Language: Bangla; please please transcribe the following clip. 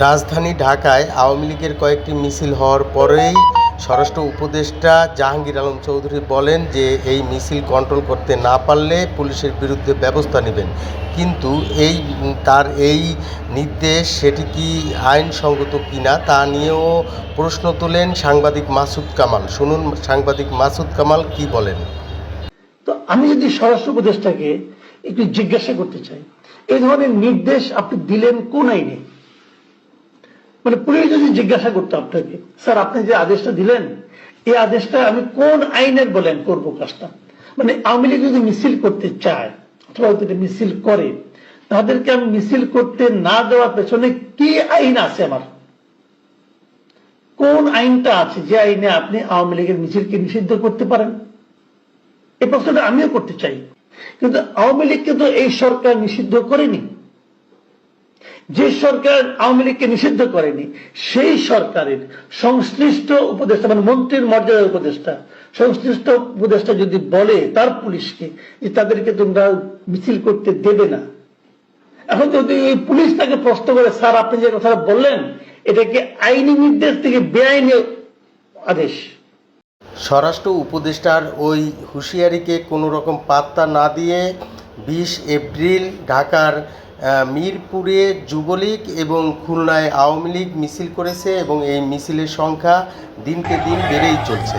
রাজধানী ঢাকায় আওয়ামী লীগের কয়েকটি মিছিল হওয়ার পরেই স্বরাষ্ট্র উপদেষ্টা জাহাঙ্গীর আলম চৌধুরী বলেন যে এই মিছিল কন্ট্রোল করতে না পারলে পুলিশের বিরুদ্ধে ব্যবস্থা নেবেন। কিন্তু এই, তার এই নির্দেশ, সেটি কি আইনসঙ্গত কিনা তা নিয়েও প্রশ্ন তোলেন সাংবাদিক মাসুদ কামাল। শুনুন সাংবাদিক মাসুদ কামাল কি বলেন। তো আমি যদি স্বরাষ্ট্র উপদেষ্টাকে একটু জিজ্ঞাসা করতে চাই এই ধরনের নির্দেশ আপনি দিলেন কোন আইনে? মানে পুলিশ যদি জিজ্ঞাসা করতো আপনাকে, স্যার, আপনি যে আদেশটা দিলেন, এই আদেশটা আমি কোন আইনের বলেন করব কাজটা? মানে আওয়ামী লীগ যদি মিছিল করতে চায়, অথবা যদি মিছিল করে, তাদেরকে আমি মিছিল করতে না দেওয়ার পেছনে কি আইন আছে আমার? কোন আইনটা আছে যে আইনে আপনি আওয়ামী লীগের মিছিলকে নিষিদ্ধ করতে পারেন? এই প্রশ্নটা আমিও করতে চাই। কিন্তু আওয়ামী লীগকে তো এই সরকার নিষিদ্ধ করেনি। যে সরকার আওয়ামী লীগকে নিষিদ্ধ করেনি, সেই সরকারের সংশ্লিষ্ট উপদেষ্টা মানে মন্ত্রীর মর্যাদার উপদেষ্টা, সংশ্লিষ্ট উপদেষ্টা যদি বলে তার পুলিশকে যে তাদেরকে তোমরা মিছিল করতে দেবে না। এখন যদি ওই পুলিশ তাকে প্রশ্ন করে, স্যার, আপনি যে কথাটা বললেন এটাকে আইনি নির্দেশ থেকে বেআইনি আদেশ? স্বরাষ্ট্র উপদেষ্টার ওই হুঁশিয়ারিকে কোনো রকম পাত্তা না দিয়ে বিশ এপ্রিল ঢাকার মিরপুরে যুবলীগ এবং খুলনায় আওয়ামী লীগ মিছিল করেছে এবং এই মিছিলের সংখ্যা দিনকে দিন বেড়েই চলছে।